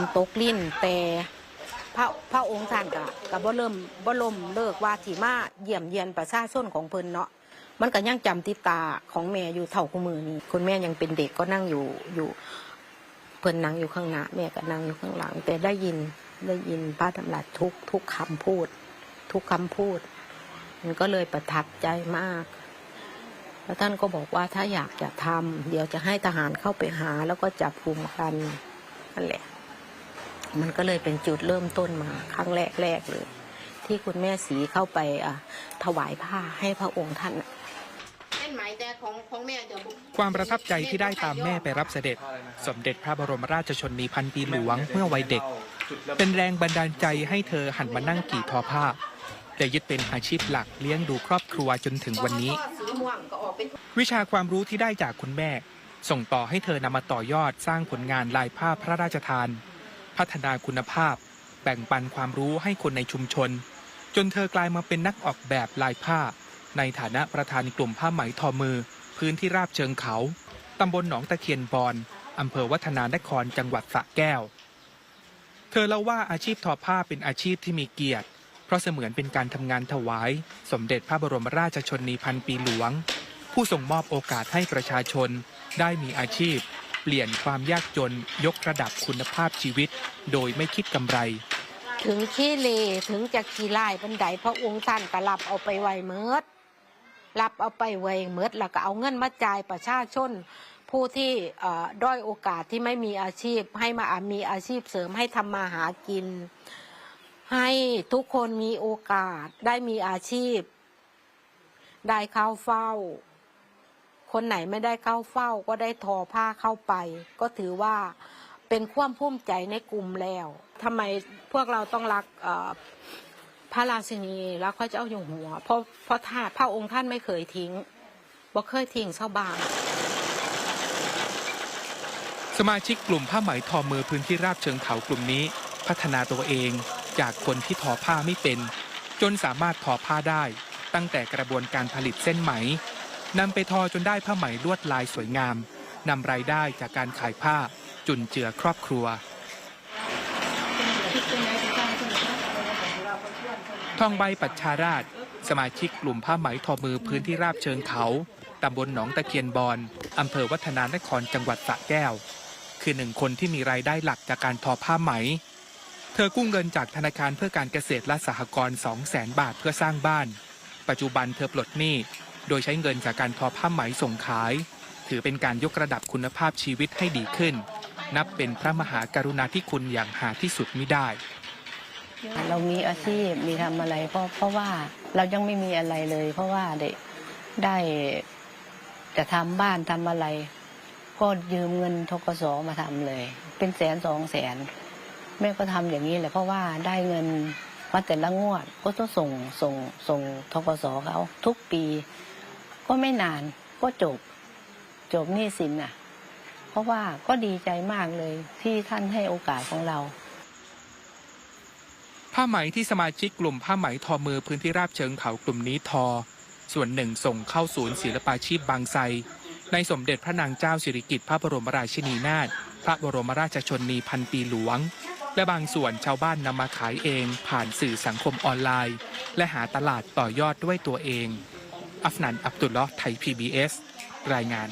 นตกลิ้นแต่พระพระองค์ท่านก็ก็บ่เริ่มบ่ล่มเลิกว่าที่มาเยี่ยมเยียนประชาชนของเพิ่นเนาะมันก็ยังจำติดตาของแม่อยู่เท่าคู่มือนี้คุณแม่ยังเป็นเด็กก็นั่งอยู่อยู่เพิ่นนั่งอยู่ข้างหน้าแม่ก็นั่งอยู่ข้างหลัง แต่ได้ยินได้ยินพระดำรัสทุกทุกคำพูด ทุกคำพูด มันก็เลยประทับใจมากแล้วท่านก็บอกว่าถ้าอยากจะทำเดี๋ยวจะให้ทหารเข้าไปหาแล้วก็จับกลุ่มกันนั่นแหละ มันก็เลยเป็นจุดเริ่มต้นมาครั้งแรกๆเลย ที่คุณแม่สีเข้าไปอะถวายผ้าให้พระองค์ท่านความประทับใจที่ได้ตามแม่ไปรับเสด็จ สมเด็จพระบรมราชชนนีพันปีหลวงเมื่อวัยเด็ก เป็นแรงบันดาลใจให้เธอหันมานั่งกี่ทอผ้าและยึดเป็นอาชีพหลักเลี้ยงดูครอบครัวจนถึงวันนี้ วิชาความรู้ที่ได้จากคุณแม่ ส่งต่อให้เธอนำมาต่อยอดสร้างผลงานลายผ้าพระราชทาน พัฒนาคุณภาพ แบ่งปันความรู้ให้คนในชุมชน จนเธอกลายมาเป็นนักออกแบบลายผ้า ในฐานะประธานกลุ่มผ้าไหมทอมือ พื้นที่ราบเชิงเขาตำบลหนองตะเคียนบอนอำเภอวัฒนานครจังหวัดสระแก้ว เธอเล่าว่าอาชีพทอผ้าเป็นอาชีพที่มีเกียรติ เพราะเสมือนเป็นการทำงานถวาย สมเด็จพระบรมราชชนนีพันปีหลวง ผู้ส่งมอบโอกาสให้ประชาชนได้มีอาชีพ เปลี่ยนความยากจนยกระดับคุณภาพชีวิต โดยไม่คิดกำไร ถึงขี้เลถึงจะขี้ไล่บันไดพระองค์ท่านก็รับเอาไปไว้เมิดรับเอาไปไว้เมิดแล้วก็เอาเงินมาจ่ายประชาชน ผู้ที่ด้อยโอกาสที่ไม่มีอาชีพ ให้มามีอาชีพเสริมให้ทำมาหากิน ให้ทุกคนมีโอกาสได้มีอาชีพ ได้เข้าเฝ้า คนไหนไม่ได้เข้าเฝ้าก็ได้ทอผ้าเข้าไป ก็ถือว่าเป็นความภูมิใจในกลุ่มแล้วทำไมพวกเราต้องรักพระราชินีรักพระเจ้าอยู่หัว เพราะเพราะท่าพระองค์ท่านไม่เคยทิ้งบ่เคยทิ้งชาวบ้านสมาชิกกลุ่มผ้าไหมทอมือพื้นที่ราบเชิงเขากลุ่มนี้ พัฒนาตัวเองจากคนที่ทอผ้าไม่เป็น จนสามารถทอผ้าได้ ตั้งแต่กระบวนการผลิตเส้นไหม นำไปทอจนได้ผ้าไหมลวดลายสวยงามนำรายได้จากการขายผ้าจุนเจือครอบครัว ทองใบปัจชาราช สมาชิกกลุ่มผ้าไหมทอมือพื้นที่ราบเชิงเขาตำบลหนองตะเคียนบอนอำเภอวัฒนานครจังหวัดสระแก้ว คือหนึ่งคนที่มีรายได้หลักจากการทอผ้าไหม เธอกู้เงินจากธนาคารเพื่อการเกษตรและสหกรณ์2 0 0แสนบาทเพื่อสร้างบ้าน ปัจจุบันเธอปลดหนี้ โดยใช้เงินจากการทอผ้าไหมส่งขาย ถือเป็นการยกระดับคุณภาพชีวิตให้ดีขึ้น นับเป็นพระมหากรุณาธิคุณอย่างหาที่สุดมิได้ เรามีอาชีพมีทำอะไรเพราะเพราะว่าเรายังไม่มีอะไรเลย เพราะว่าได้ได้จะทำบ้านทำอะไร ก็ยืมเงินทกสมาทำเลย เป็นแสนสองแสนแม่ก็ทำอย่างนี้แหละเพราะว่าได้เงินมาแต่ละงวดก็ต้องส่งส่งส่งทกสเขาทุกปี ก็ไม่นานก็จบ จบหนี้สินน่ะ เพราะว่าก็ดีใจมากเลยที่ท่านให้โอกาสของเรา ผ้าไหมที่สมาชิกกลุ่มผ้าไหมทอมือพื้นที่ราบเชิงเขากลุ่มนี้ทอ ส่วนหนึ่งส่งเข้าศูนย์ศิลปาชีพบางไทรในสมเด็จพระนางเจ้าสิริกิติ์พระบรมราชินีนาถพระบรมราชชนนีพันปีหลวง และบางส่วนชาวบ้านนำมาขายเองผ่านสื่อสังคมออนไลน์ และหาตลาดต่อยอดด้วยตัวเอง อัฟนันอับดุลลอฮ์ไทย PBS รายงาน